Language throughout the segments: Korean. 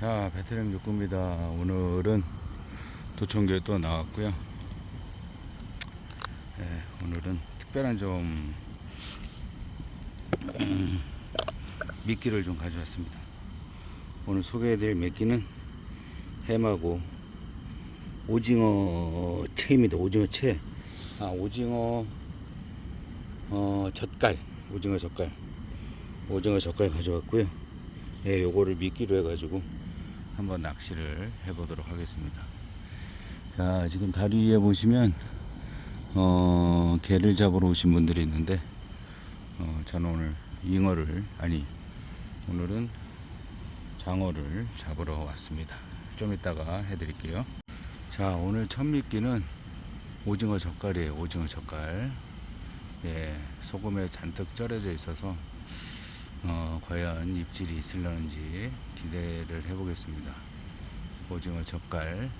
자, 베테랑 육구입니다. 오늘은 도청교에 또 나왔고요. 예, 오늘은 특별한 좀 음, 미끼를 좀 가져왔습니다. 오늘 소개해드릴 미끼는 해마고 오징어 채입니다. 오징어 채. 아, 오징어 어, 젓갈. 오징어 젓갈. 오징어 젓갈 가져왔고요. 예, 요거를 미끼로 해가지고 한번 낚시를 해보도록 하겠습니다. 자, 지금 다리 위에 보시면 어, 개를 잡으러 오신 분들이 있는데 어, 저는 오늘 잉어를 아니 오늘은 장어를 잡으러 왔습니다. 좀 이따가 해드릴게요. 자, 오늘 첫 미끼는 오징어 젓갈이에요. 오징어 젓갈. 예, 소금에 잔뜩 절여져 있어서 어, 과연 입질이 있을려는지 기대를 해보겠습니다. 오징어 젓갈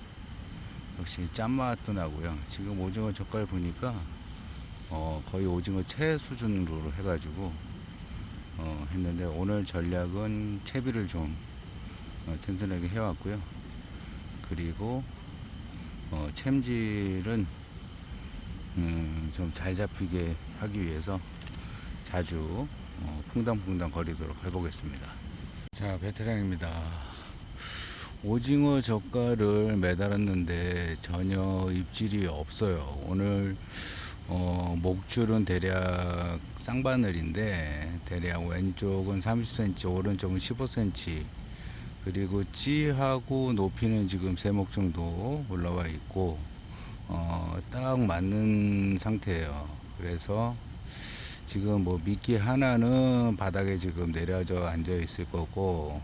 역시 짠맛도 나고요. 지금 오징어 젓갈 보니까 어, 거의 오징어 채 수준으로 해가지고 어, 했는데 오늘 전략은 채비를 좀 어, 튼튼하게 해왔고요. 그리고 어, 챔질은 음, 좀 잘 잡히게 하기 위해서 자주 어, 퐁당퐁당 거리도록 해보겠습니다. 자, 베테랑입니다. 오징어 젓갈을 매달았는데 전혀 입질이 없어요. 오늘 어, 목줄은 대략 쌍바늘인데 대략 왼쪽은 30cm, 오른쪽은 15cm. 그리고 찌하고 높이는 지금 세목 정도 올라와 있고 어, 딱 맞는 상태예요. 그래서 지금 뭐 미끼 하나는 바닥에 지금 내려져 앉아 있을 거고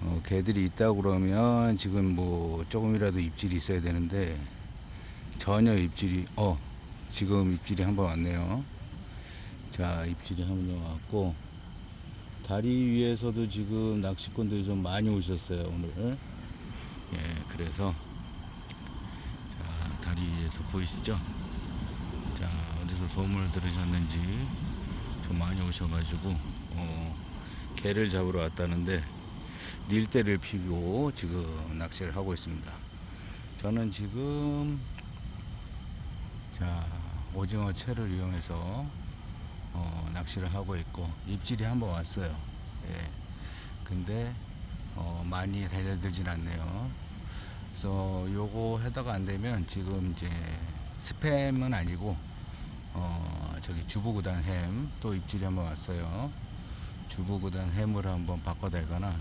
어, 개들이 있다 그러면 지금 뭐 조금이라도 입질이 있어야 되는데 전혀 입질이 어 지금 입질이 한 번 왔네요. 자 입질이 한 번 왔고 다리 위에서도 지금 낚시꾼들이 좀 많이 오셨어요 오늘. 예 그래서 자 다리 위에서 보이시죠 자 어디서 소문을 들으셨는지 좀 많이 오셔가지고 어, 개를 잡으러 왔다는데 닐대를 피고 지금 낚시를 하고 있습니다. 저는 지금 자 오징어 채를 이용해서 어, 낚시를 하고 있고 입질이 한번 왔어요. 예. 근데 어, 많이 달려들진 않네요. 그래서 요거 해다가 안 되면 지금 이제 스팸은 아니고 어 저기 주부구단 햄 또 입질이 한번 왔어요. 주부구단 햄을 한번 바꿔 달거나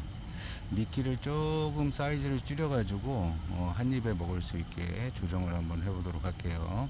미끼를 조금 사이즈를 줄여 가지고 어, 한 입에 먹을 수 있게 조정을 한번 해보도록 할게요.